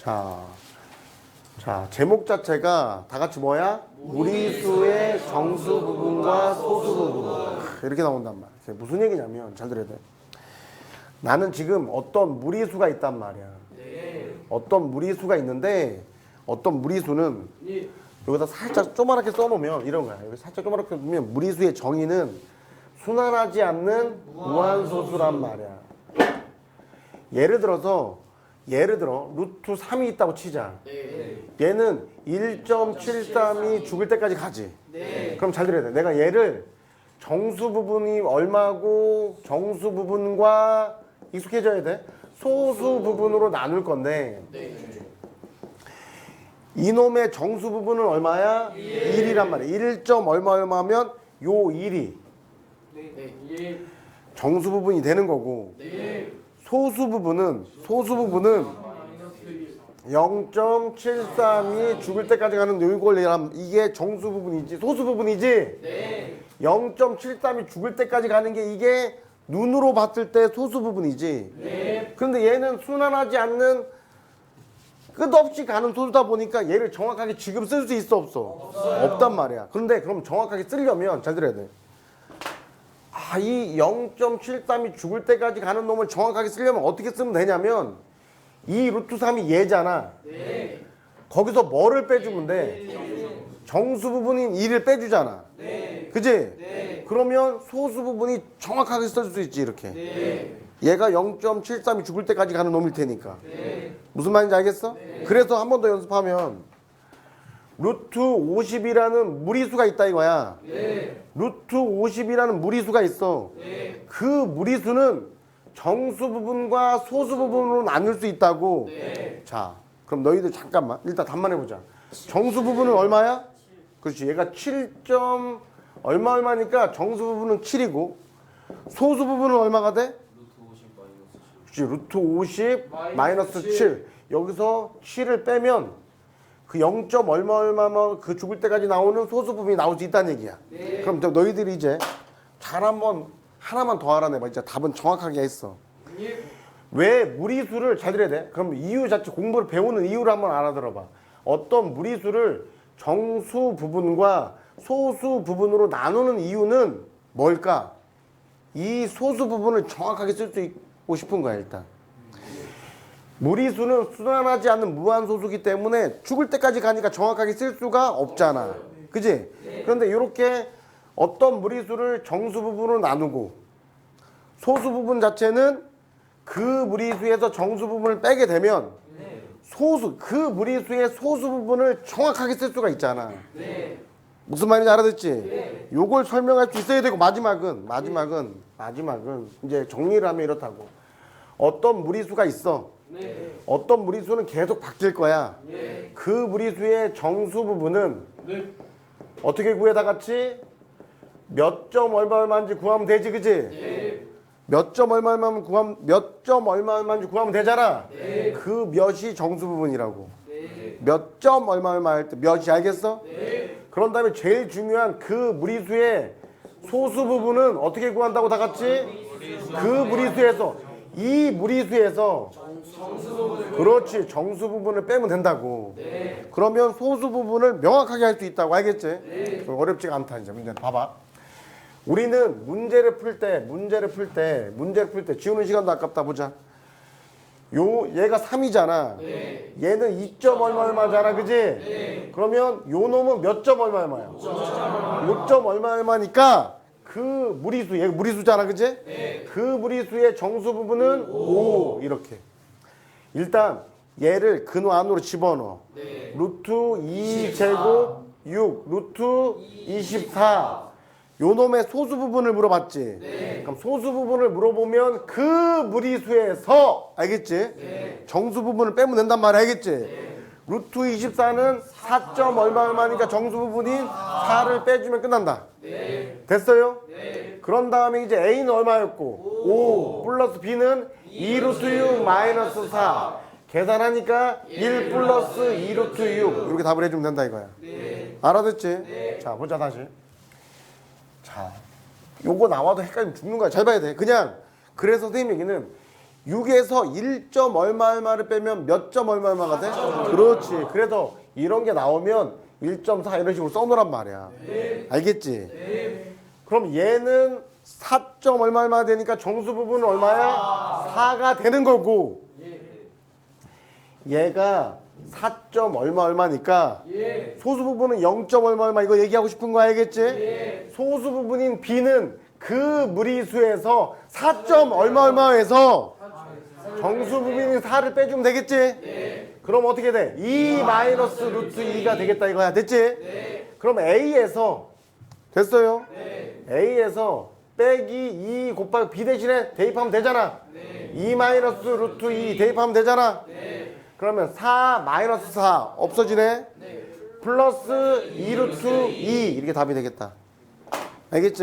자, 자 제목 자체가 다 같이 뭐야? 무리수의 정수 부분과 소수 부분 이렇게 나온단 말이야. 무슨 얘기냐면 잘 들어야 돼. 나는 지금 어떤 무리수가 있단 말이야. 어떤 무리수가 있는데 어떤 무리수는 여기다 살짝 조그맣게 써놓으면 이런 거야. 여기 살짝 조그맣게 놓으면 무리수의 정의는 순환하지 않는 무한소수란 말이야. 예를 들어서 예를 들어 루트 3이 있다고 치자. 얘는 1.73이 죽을 때까지 가지. 그럼 잘 들어야 돼. 내가 얘를 정수 부분이 얼마고 정수 부분과 익숙해져야 돼. 소수 부분으로 나눌 건데 이놈의 정수 부분은 얼마야? 1. 이란 말이야. 1. 얼마 얼마면 요 1이 정수 부분이 되는 거고 소수 부분은 소수 부분은 0.73이 죽을 때까지 가는 얘기하면 이게 정수 부분이지 소수 부분이지? 0.73이 죽을 때까지 가는 게 이게 눈으로 봤을 때 소수 부분이지? 그런데 얘는 순환하지 않는 끝없이 가는 소수다 보니까 얘를 정확하게 지금 쓸 수 있어 없어? 없단 말이야. 그런데 그럼 정확하게 쓰려면 잘 들어야 돼 아, 이 0.73이 죽을 때까지 가는 놈을 정확하게 쓰려면 어떻게 쓰면 되냐면 이 루트 3이 얘잖아. 거기서 뭐를 빼주면 돼? 정수 부분인 2를 빼주잖아. 그지? 그러면 소수 부분이 정확하게 쓸 수 있지 이렇게. 얘가 0.73이 죽을 때까지 가는 놈일 테니까. 무슨 말인지 알겠어? 그래서 한 번 더 연습하면 루트 50이라는 무리수가 있다 이거야. 루트 50이라는 무리수가 있어. 그 무리수는 정수 부분과 소수 부분으로 나눌 수 있다고. 자, 그럼 너희들 잠깐만 일단 답만 해보자. 정수 부분은 얼마야? 그렇지. 얘가 7. 점 얼마 얼마니까 정수 부분은 7이고 소수 부분은 얼마가 돼? 그렇지. 루트 50 마이너스 7. 여기서 7을 빼면 그 0. 얼마 얼마면 그 죽을 때까지 나오는 소수 부분이 나올 수 있다는 얘기야. 그럼 저 너희들이 이제 잘 한번 하나만 더 알아내봐. 이제 답은 정확하게 했어. 왜 무리수를 잘 들어야 돼? 그럼 이유 자체 공부를 배우는 이유를 한번 알아들어봐. 어떤 무리수를 정수 부분과 소수 부분으로 나누는 이유는 뭘까? 이 소수 부분을 정확하게 쓸 수 있고 싶은 거야 일단. 무리수는 순환하지 않는 무한소수기 때문에 죽을 때까지 가니까 정확하게 쓸 수가 없잖아. 그지? 그런데 이렇게 어떤 무리수를 정수 부분으로 나누고 소수 부분 자체는 그 무리수에서 정수 부분을 빼게 되면 소수, 그 무리수의 소수 부분을 정확하게 쓸 수가 있잖아. 무슨 말인지 알아듣지? 요걸 설명할 수 있어야 되고 마지막은 마지막은 마지막은 이제 정리를 하면 이렇다고. 어떤 무리수가 있어. 어떤 무리수는 계속 바뀔 거야. 그 무리수의 정수 부분은 어떻게 구해 다 같이 몇 점 얼마 얼마인지 구하면 되지, 그지? 몇점 얼마 얼마면 구하면 몇 점 얼마 얼마인지 구하면 되잖아. 그 몇이 정수 부분이라고. 몇점 얼마 얼마 할 때 몇이 알겠어? 그런 다음에 제일 중요한 그 무리수의 소수 부분은 어떻게 구한다고 다 같이? 그 무리수에서 이 무리수에서 그렇지 정수 부분을 빼면 된다고. 그러면 소수 부분을 명확하게 할 수 있다고 알겠지? 어렵지가 않다 이제 문제는 봐봐. 우리는 문제를 풀 때 문제를 풀 때 문제를 풀 때 지우는 시간도 아깝다 보자. 요 얘가 3이잖아. 얘는 2점 얼마 얼마잖아. 그지? 그러면 요 놈은 몇 점 얼마 얼마야? 5점 얼마 얼마니까 그 무리수 얘 무리수잖아. 그지? 그 무리수의 정수 부분은 5 이렇게. 일단 얘를 근호 안으로 집어넣어. 루트 2 제곱 6 루트 24 요놈의 소수 부분을 물어봤지. 그럼 소수 부분을 물어보면 그 무리수에서 알겠지? 정수 부분을 빼면 된단 말이야. 알겠지? 루트 24는 4. 점 얼마 얼마니까 정수 부분인 4를 빼주면 끝난다. 됐어요? 그런 다음에 이제 A는 얼마였고 5 플러스 B는 2 루트 6 마이너스 4 계산하니까 1 플러스 2 루트 6 이렇게 답을 해주면 된다 이거야. 알아듣지? 자 보자 다시. 자, 요거 나와도 헷갈리면 죽는 거야. 잘 봐야 돼. 그냥 그래서 선생님 얘기는 6에서 1점 얼마 얼마를 빼면 몇 점 얼마 얼마가 돼? 그렇지. 그래서 이런 게 나오면 1.4 이런 식으로 써놓으란 말이야. 알겠지? 그럼 얘는 4점 얼마 얼마 되니까 정수 부분은 얼마야? 4가 되는 거고 얘가 4점 얼마 얼마니까 소수 부분은 0점 얼마 얼마 이거 얘기하고 싶은 거 알겠지? 소수 부분인 B는 그 무리수에서 4점 얼마 얼마에서 정수 부분인 4를 빼주면 되겠지? 그럼 어떻게 돼? 2 마이너스 루트 2가 되겠다 이거야. 됐지? 그럼 A에서 됐어요? A에서 빼기 2 곱하기 B 대신에 대입하면 되잖아. 2 마이너스 루트 2 대입하면 되잖아. 그러면 4 마이너스 4 없어지네. 플러스 2 루트 2 이렇게 답이 되겠다. 알겠지?